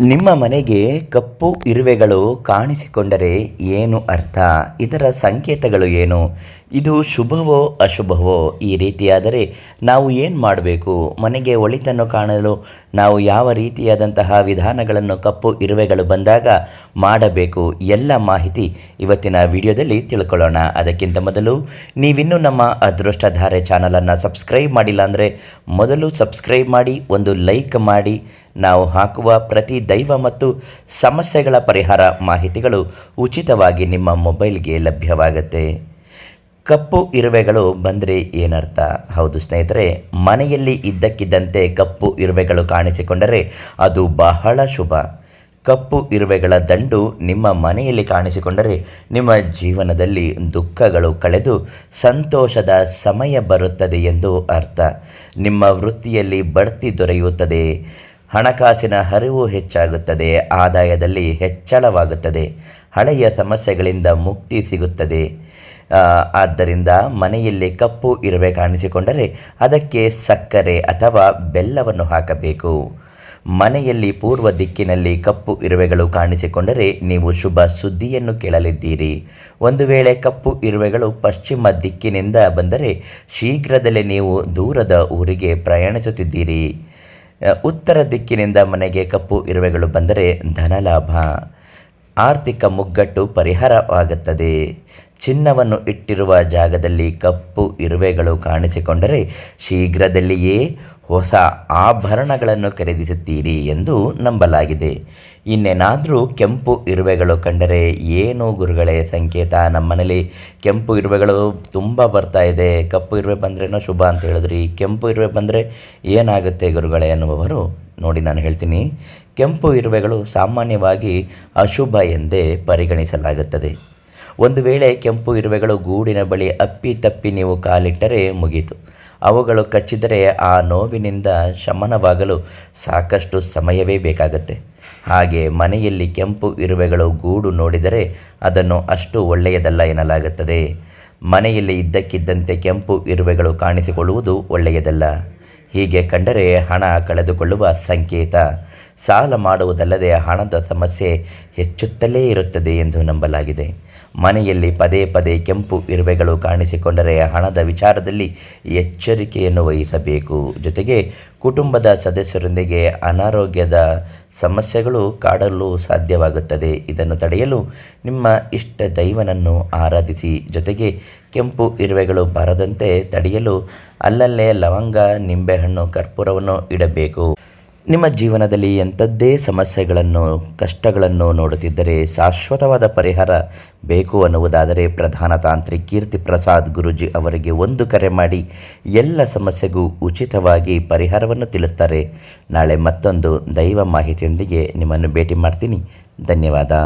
ನಿಮ್ಮ ಮನೆಗೆ ಕಪ್ಪು ಇರುವೆಗಳು ಕಾಣಿಸಿಕೊಂಡರೆ ಏನು ಅರ್ಥ? ಇದರ ಸಂಕೇತಗಳು ಏನು? ಇದು ಶುಭವೋ ಅಶುಭವೋ? ಈ ರೀತಿಯಾದರೆ ನಾವು ಏನು ಮಾಡಬೇಕು? ಮನೆಗೆ ಒಳಿತನ್ನು ಕಾಣಲು ನಾವು ಯಾವ ರೀತಿಯಾದಂತಹ ವಿಧಾನಗಳನ್ನು ಕಪ್ಪು ಇರುವೆಗಳು ಬಂದಾಗ ಮಾಡಬೇಕು? ಎಲ್ಲ ಮಾಹಿತಿ ಇವತ್ತಿನ ವಿಡಿಯೋದಲ್ಲಿ ತಿಳ್ಕೊಳ್ಳೋಣ. ಅದಕ್ಕಿಂತ ಮೊದಲು ನೀವಿನ್ನೂ ನಮ್ಮ ಅದೃಷ್ಟಧಾರೆ ಚಾನಲನ್ನು ಸಬ್ಸ್ಕ್ರೈಬ್ ಮಾಡಿಲ್ಲ ಅಂದರೆ ಮೊದಲು ಸಬ್ಸ್ಕ್ರೈಬ್ ಮಾಡಿ, ಒಂದು ಲೈಕ್ ಮಾಡಿ ನಾವು ಹಾಕುವ ಪ್ರತಿ ದೈವ ಮತ್ತು ಸಮಸ್ಯೆಗಳ ಪರಿಹಾರ ಮಾಹಿತಿಗಳು ಉಚಿತವಾಗಿ ನಿಮ್ಮ ಮೊಬೈಲ್ಗೆ ಲಭ್ಯವಾಗುತ್ತೆ. ಕಪ್ಪು ಇರುವೆಗಳು ಬಂದರೆ ಏನರ್ಥ? ಹೌದು ಸ್ನೇಹಿತರೆ, ಮನೆಯಲ್ಲಿ ಇದ್ದಕ್ಕಿದ್ದಂತೆ ಕಪ್ಪು ಇರುವೆಗಳು ಕಾಣಿಸಿಕೊಂಡರೆ ಅದು ಬಹಳ ಶುಭ. ಕಪ್ಪು ಇರುವೆಗಳ ದಂಡು ನಿಮ್ಮ ಮನೆಯಲ್ಲಿ ಕಾಣಿಸಿಕೊಂಡರೆ ನಿಮ್ಮ ಜೀವನದಲ್ಲಿ ದುಃಖಗಳು ಕಳೆದು ಸಂತೋಷದ ಸಮಯ ಬರುತ್ತದೆ ಎಂದು ಅರ್ಥ. ನಿಮ್ಮ ವೃತ್ತಿಯಲ್ಲಿ ಬಡ್ತಿ ದೊರೆಯುತ್ತದೆ. ಹಣಕಾಸಿನ ಹರಿವು ಹೆಚ್ಚಾಗುತ್ತದೆ, ಆದಾಯದಲ್ಲಿ ಹೆಚ್ಚಳವಾಗುತ್ತದೆ, ಹಳೆಯ ಸಮಸ್ಯೆಗಳಿಂದ ಮುಕ್ತಿ ಸಿಗುತ್ತದೆ. ಆದ್ದರಿಂದ ಮನೆಯಲ್ಲಿ ಕಪ್ಪು ಇರುವೆ ಕಾಣಿಸಿಕೊಂಡರೆ ಅದಕ್ಕೆ ಸಕ್ಕರೆ ಅಥವಾ ಬೆಲ್ಲವನ್ನು ಹಾಕಬೇಕು. ಮನೆಯಲ್ಲಿ ಪೂರ್ವ ದಿಕ್ಕಿನಲ್ಲಿ ಕಪ್ಪು ಇರುವೆಗಳು ಕಾಣಿಸಿಕೊಂಡರೆ ನೀವು ಶುಭ ಸುದ್ದಿಯನ್ನು ಕೇಳಲಿದ್ದೀರಿ. ಒಂದು ವೇಳೆ ಕಪ್ಪು ಇರುವೆಗಳು ಪಶ್ಚಿಮ ದಿಕ್ಕಿನಿಂದ ಬಂದರೆ ಶೀಘ್ರದಲ್ಲೇ ನೀವು ದೂರದ ಊರಿಗೆ ಪ್ರಯಾಣಿಸುತ್ತಿದ್ದೀರಿ. ಉತ್ತರ ದಿಕ್ಕಿನಿಂದ ಮನೆಗೆ ಕಪ್ಪು ಇರುವೆಗಳು ಬಂದರೆ ಧನಲಾಭ. ಆರ್ಥಿಕ ಮುಗ್ಗಟ್ಟು ಪರಿಹಾರವಾಗುತ್ತದೆ. ಚಿನ್ನವನ್ನು ಇಟ್ಟಿರುವ ಜಾಗದಲ್ಲಿ ಕಪ್ಪು ಇರುವೆಗಳು ಕಾಣಿಸಿಕೊಂಡರೆ ಶೀಘ್ರದಲ್ಲಿಯೇ ಹೊಸ ಆಭರಣಗಳನ್ನು ಖರೀದಿಸುತ್ತೀರಿ ಎಂದು ನಂಬಲಾಗಿದೆ. ಇನ್ನೇನಾದರೂ ಕೆಂಪು ಇರುವೆಗಳು ಕಂಡರೆ ಏನು ಗುರುಗಳೇ ಸಂಕೇತ? ನಮ್ಮನೇಲಿ ಕೆಂಪು ಇರುವೆಗಳು ತುಂಬ ಬರ್ತಾ ಇದೆ. ಕಪ್ಪು ಇರುವೆ ಬಂದ್ರೇನೋ ಶುಭ ಅಂತ ಹೇಳಿದ್ರಿ. ಕೆಂಪು ಇರುವೆ ಬಂದರೆ ಏನಾಗುತ್ತೆ ಗುರುಗಳೇ ಅನ್ನುವರು ನೋಡಿ ನಾನು ಹೇಳ್ತೀನಿ. ಕೆಂಪು ಇರುವೆಗಳು ಸಾಮಾನ್ಯವಾಗಿ ಅಶುಭ ಎಂದೇ ಪರಿಗಣಿಸಲಾಗುತ್ತದೆ. ಒಂದು ವೇಳೆ ಕೆಂಪು ಇರುವೆಗಳು ಗೂಡಿನ ಬಳಿ ಅಪ್ಪಿ ತಪ್ಪಿ ನೀವು ಕಾಲಿಟ್ಟರೆ ಮುಗೀತು. ಅವುಗಳು ಕಚ್ಚಿದರೆ ಆ ನೋವಿನಿಂದ ಶಮನವಾಗಲು ಸಾಕಷ್ಟು ಸಮಯವೇ ಬೇಕಾಗುತ್ತೆ. ಹಾಗೆ ಮನೆಯಲ್ಲಿ ಕೆಂಪು ಇರುವೆಗಳು ಗೂಡು ನೋಡಿದರೆ ಅದನ್ನು ಅಷ್ಟು ಒಳ್ಳೆಯದಲ್ಲ ಎನ್ನಲಾಗುತ್ತದೆ. ಮನೆಯಲ್ಲಿ ಇದ್ದಕ್ಕಿದ್ದಂತೆ ಕೆಂಪು ಇರುವೆಗಳು ಕಾಣಿಸಿಕೊಳ್ಳುವುದು ಒಳ್ಳೆಯದಲ್ಲ. ಹೀಗೆ ಕಂಡರೆ ಹಣ ಕಳೆದುಕೊಳ್ಳುವ ಸಂಕೇತ. ಸಾಲ ಮಾಡುವುದಲ್ಲದೆ ಹಣದ ಸಮಸ್ಯೆ ಹೆಚ್ಚುತ್ತಲೇ ಇರುತ್ತದೆ ಎಂದು ನಂಬಲಾಗಿದೆ. ಮನೆಯಲ್ಲಿ ಪದೇ ಪದೇ ಕೆಂಪು ಇರುವೆಗಳು ಕಾಣಿಸಿಕೊಂಡರೆ ಹಣದ ವಿಚಾರದಲ್ಲಿ ಎಚ್ಚರಿಕೆಯನ್ನು ವಹಿಸಬೇಕು. ಜೊತೆಗೆ ಕುಟುಂಬದ ಸದಸ್ಯರೊಂದಿಗೆ ಅನಾರೋಗ್ಯದ ಸಮಸ್ಯೆಗಳು ಕಾಡಲು ಸಾಧ್ಯವಾಗುತ್ತದೆ. ಇದನ್ನು ತಡೆಯಲು ನಿಮ್ಮ ಇಷ್ಟ ದೈವನನ್ನು ಆರಾಧಿಸಿ. ಜೊತೆಗೆ ಕೆಂಪು ಇರುವೆಗಳು ಬರದಂತೆ ತಡೆಯಲು ಅಲ್ಲಲ್ಲೇ ಲವಂಗ, ನಿಂಬೆಹಣ್ಣು, ಕರ್ಪೂರವನ್ನು ಇಡಬೇಕು. ನಿಮ್ಮ ಜೀವನದಲ್ಲಿ ಎಂಥದ್ದೇ ಸಮಸ್ಯೆಗಳನ್ನು, ಕಷ್ಟಗಳನ್ನು ನೋಡುತ್ತಿದ್ದರೆ ಶಾಶ್ವತವಾದ ಪರಿಹಾರ ಬೇಕು ಅನ್ನುವುದಾದರೆ ಪ್ರಧಾನ ತಾಂತ್ರಿಕ್ ಕೀರ್ತಿ ಪ್ರಸಾದ್ ಗುರುಜಿ ಅವರಿಗೆ ಒಂದು ಕರೆ ಮಾಡಿ, ಎಲ್ಲ ಸಮಸ್ಯೆಗೂ ಉಚಿತವಾಗಿ ಪರಿಹಾರವನ್ನು ತಿಳಿಸ್ತಾರೆ. ನಾಳೆ ಮತ್ತೊಂದು ದೈವ ಮಾಹಿತಿಯೊಂದಿಗೆ ನಿಮ್ಮನ್ನು ಭೇಟಿ ಮಾಡ್ತೀನಿ. ಧನ್ಯವಾದ.